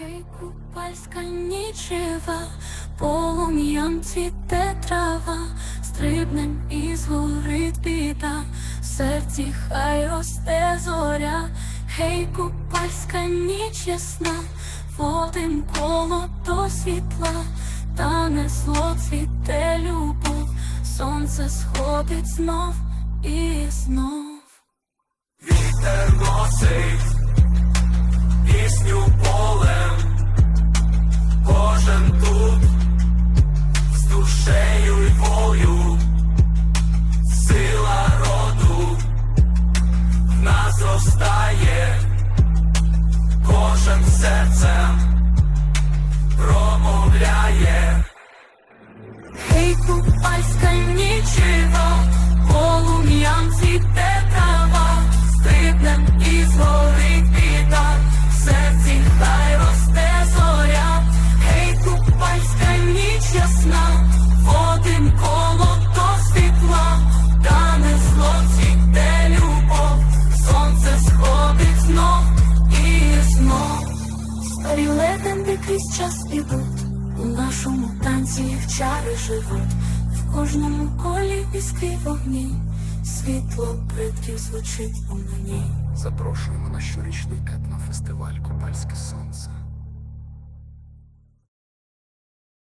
Гей, купальська нічива, полум'ям цвіте трава, стрибнем і згорить біда, в серці хай росте зоря, гей, купальська ніч ясна, водим коло до світла, та не зло цвіте любов, сонце сходить знов і знов. Вітер носить волю, сила роду в нас зростає, кожен серцем промовляє. Гей, купальська нічива, час ідуть, у нашому танці їх чари живуть, в кожному колі іскрі вогні, світло предків звучить у мені. Запрошуємо на щорічний етнофестиваль Купальське Сонце.